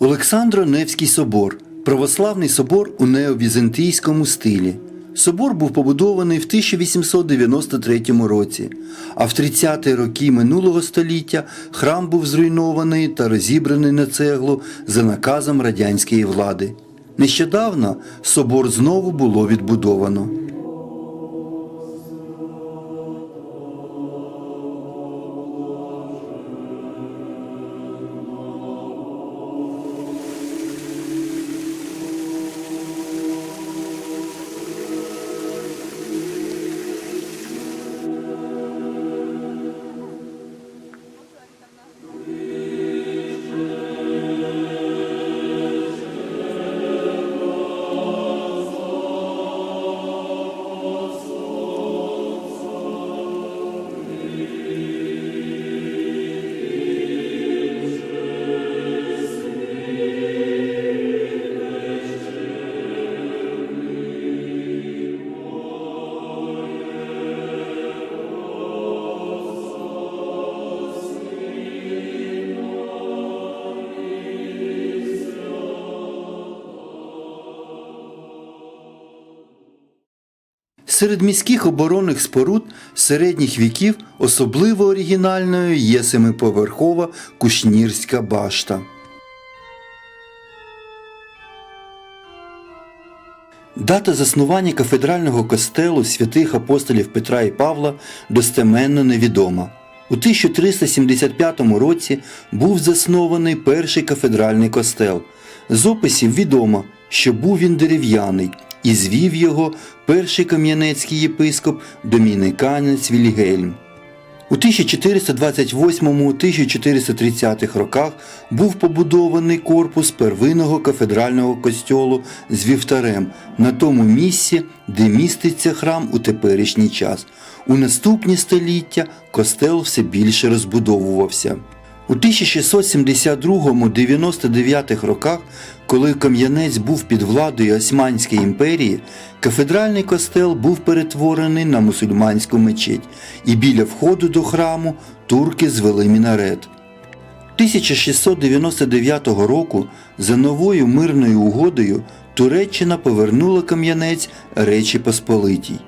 Олександро-Невський собор православний собор у неовізантійському стилі. Собор був побудований в 1893 році, а в 30-ті роки минулого століття храм був зруйнований та розібраний на цеглу за наказом радянської влади. Нещодавно собор знову було відбудовано. Серед міських оборонних споруд середніх віків особливо оригінальною є семиповерхова Кушнірська башта. Дата заснування кафедрального костелу святих апостолів Петра і Павла достеменно невідома. У 1375 році був заснований перший кафедральний костел. З описів відомо, що був він дерев'яний і звів його перший кам'янецький єпископ домініканець Вільгельм. У 1428-1430 роках був побудований корпус первинного кафедрального костьолу з вівтарем на тому місці, де міститься храм у теперішній час. У наступні століття костел все більше розбудовувався. У 1672-99 роках, коли Кам'янець був під владою Османської імперії, кафедральний костел був перетворений на мусульманську мечеть, і біля входу до храму турки звели мінарет. 1699 року за новою мирною угодою Туреччина повернула Кам'янець Речі Посполитій.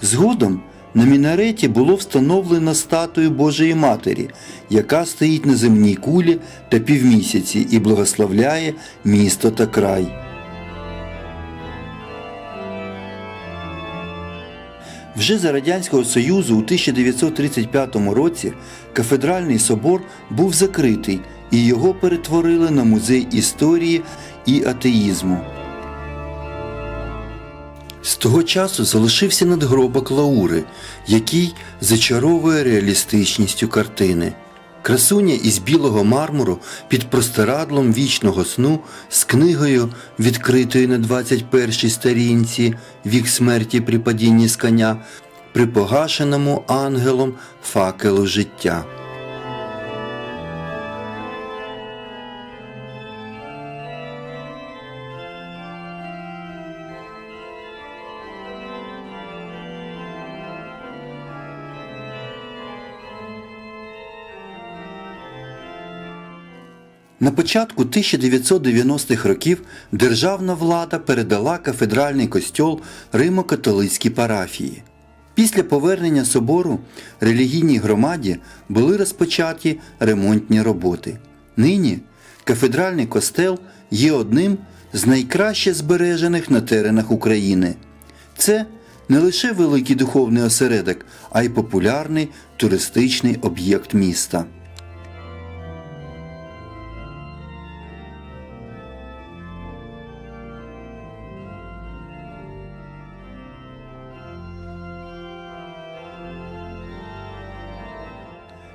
Згодом на мінареті було встановлено статую Божої Матері, яка стоїть на земній кулі та півмісяці і благословляє місто та край. Вже за Радянського Союзу у 1935 році кафедральний собор був закритий і його перетворили на музей історії і атеїзму. З того часу залишився надгробок Лаури, який зачаровує реалістичністю картини. Красуня із білого мармуру під простирадлом вічного сну з книгою, відкритою на 21-й сторінці Вік смерті при падінні з коня, при погашеному ангелом факелу життя. На початку 1990-х років державна влада передала кафедральний костьол Римо-католицькій парафії. Після повернення собору релігійній громаді були розпочаті ремонтні роботи. Нині кафедральний костел є одним з найкраще збережених на теренах України. Це не лише великий духовний осередок, а й популярний туристичний об'єкт міста. –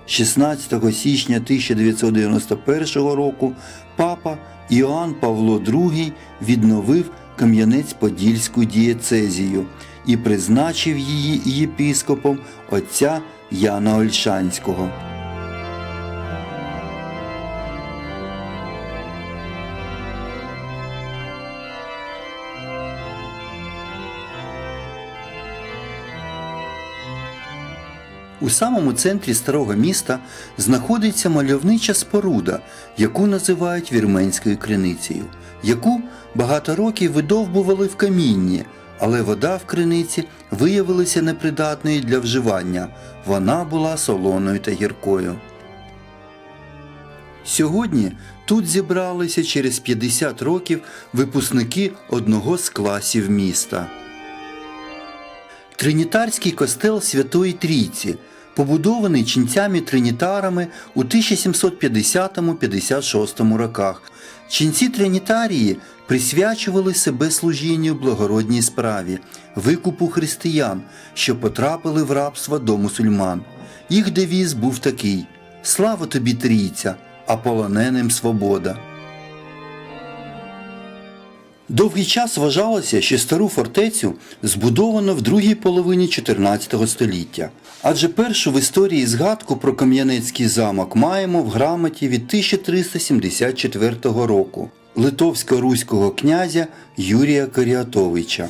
16 січня 1991 року папа Іоанн Павло II відновив Кам'янець-Подільську дієцезію і призначив її єпіскопом отця Яна Ольшанського. У самому центрі старого міста знаходиться мальовнича споруда, яку називають вірменською криницею, яку багато років видовбували в камінні, але вода в криниці виявилася непридатною для вживання. Вона була солоною та гіркою. Сьогодні тут зібралися через 50 років випускники одного з класів міста. Тринітарський костел Святої Трійці, побудований ченцями-тринітарами у 1750-56 роках. Ченці Тринітарії присвячували себе служінню благородній справі, викупу християн, що потрапили в рабство до мусульман. Їх девіз був такий: Слава тобі, трійця, а полоненим свобода. Довгий час вважалося, що стару фортецю збудовано в другій половині 14 століття. Адже першу в історії згадку про Кам'янецький замок маємо в грамоті від 1374 року литовсько-руського князя Юрія Каріатовича.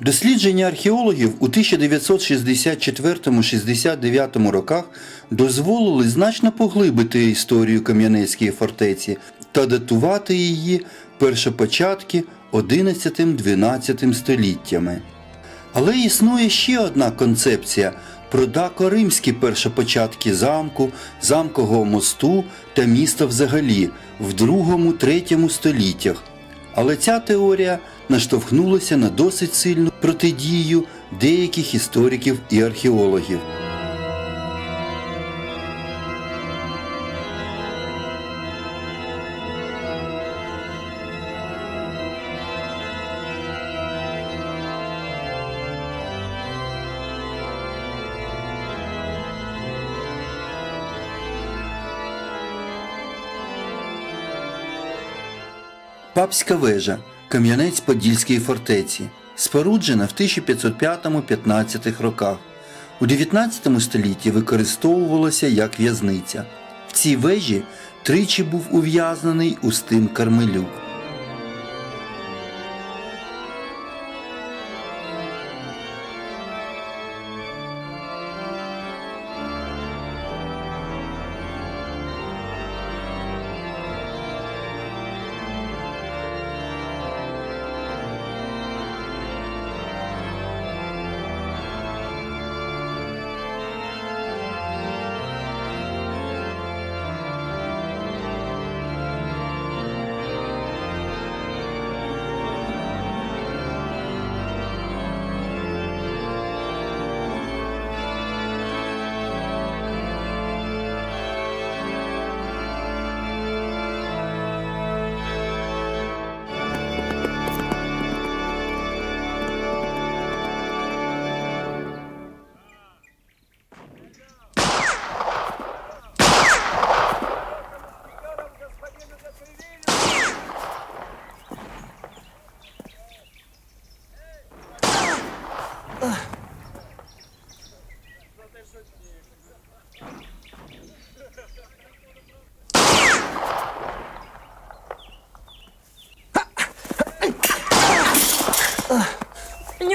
Дослідження археологів у 1964-69 роках дозволили значно поглибити історію Кам'янецької фортеці та датувати її першопочатки 11-12 століттями. Але існує ще одна концепція про дако-римські першопочатки замку, замкового мосту та міста взагалі в 2-3 століттях. Але ця теорія наштовхнулася на досить сильну протидію деяких істориків і археологів. Папська вежа Кам'янець-Подільської фортеці, споруджена в 1505-15 роках. У 19 столітті використовувалася як в'язниця. В цій вежі тричі був ув'язнений Устим Кармелюк.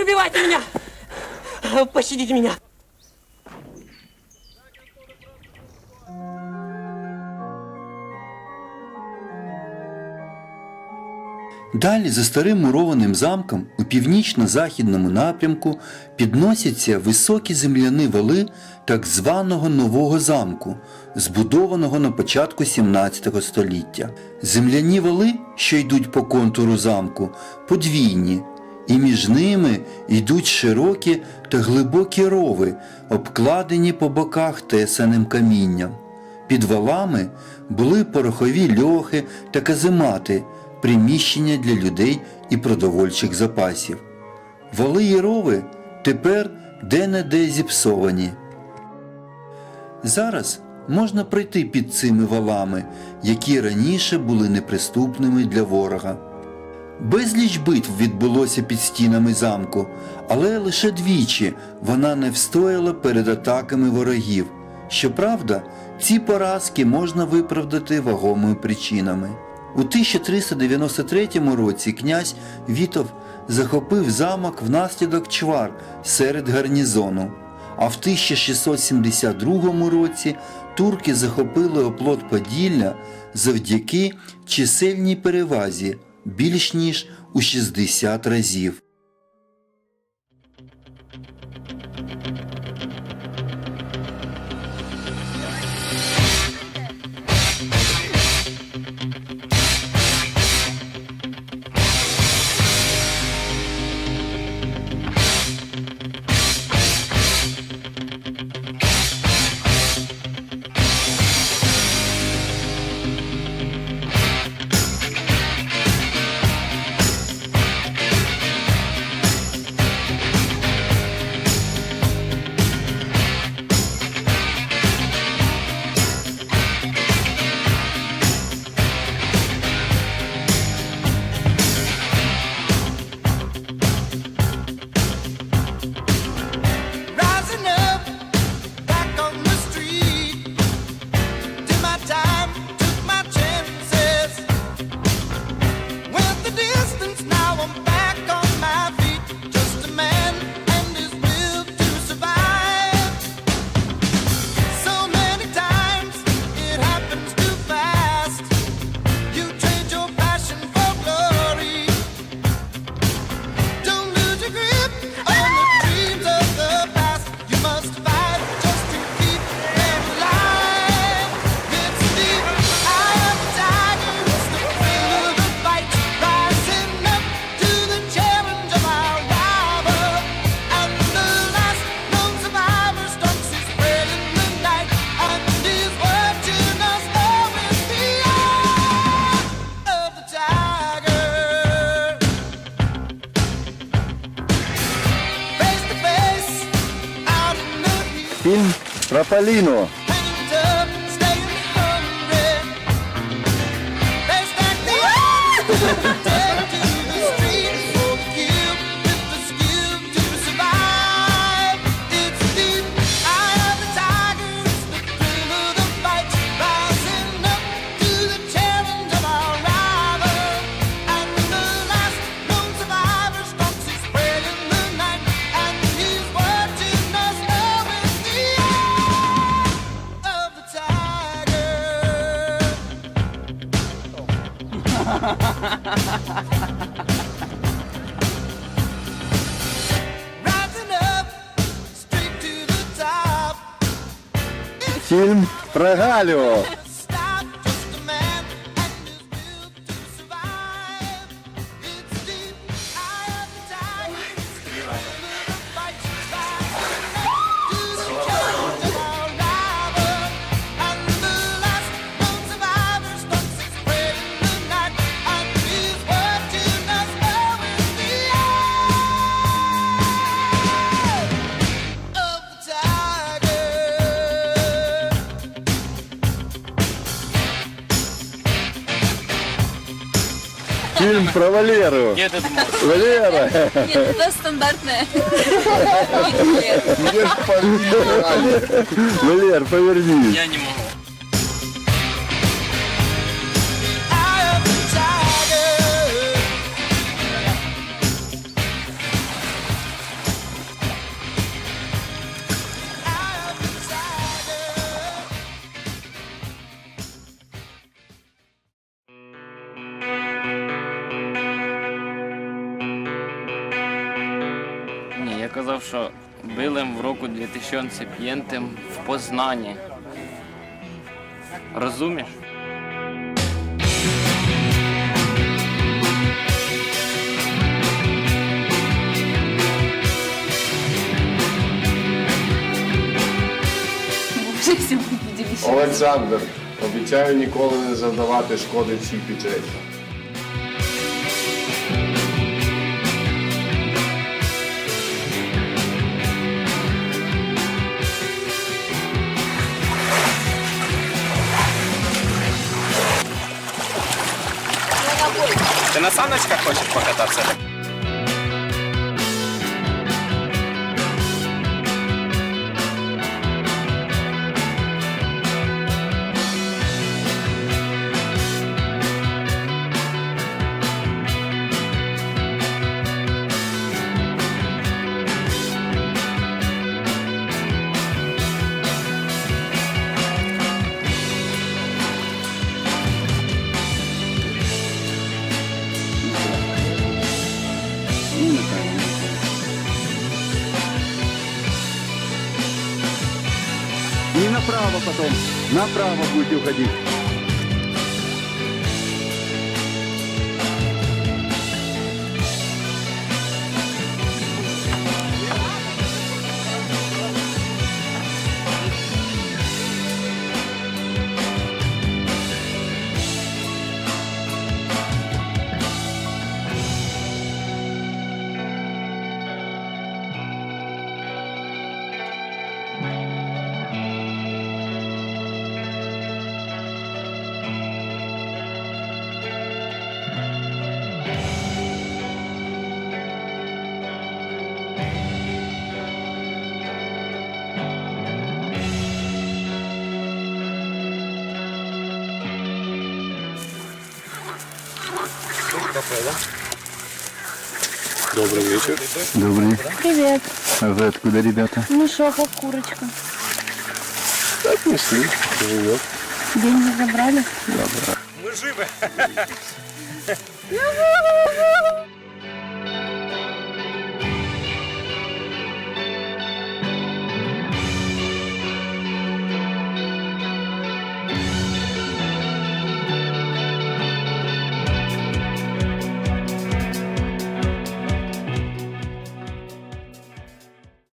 Убивайте меня! Пощадите меня! Далі за старим мурованим замком у північно-західному напрямку підносяться високі земляні вали так званого нового замку, збудованого на початку 17 століття. Земляні вали, що йдуть по контуру замку, подвійні, і між ними йдуть широкі та глибокі рови, обкладені по боках тесаним камінням. Під валами були порохові льохи та каземати, приміщення для людей і продовольчих запасів. Вали і рови тепер де-не-де зіпсовані. Зараз можна пройти під цими валами, які раніше були неприступними для ворога. Безліч битв відбулося під стінами замку, але лише двічі вона не встояла перед атаками ворогів. Щоправда, ці поразки можна виправдати вагомими причинами. У 1393 році князь Вітов захопив замок внаслідок чвар серед гарнізону, а в 1672 році турки захопили оплот Поділля завдяки чисельній перевазі більш ніж у 60 разів. Rapalino. Регаліо! Про Валеру. Нет, это. Валера. Нет, это стандартная. Валер, повернись. Я не могу. Концепієнтом в Познанні. Розумієш? Олександр, обіцяю ніколи не завдавати шкоди цій піджеті. На саночках хочешь покататься? Направо потом. Направо будете уходить. Добрий вечір. Добрый. Привет. А вы откуда, ребята? Ну шо, как курочка? Так несли, живет. Деньги забрали? Ми живі.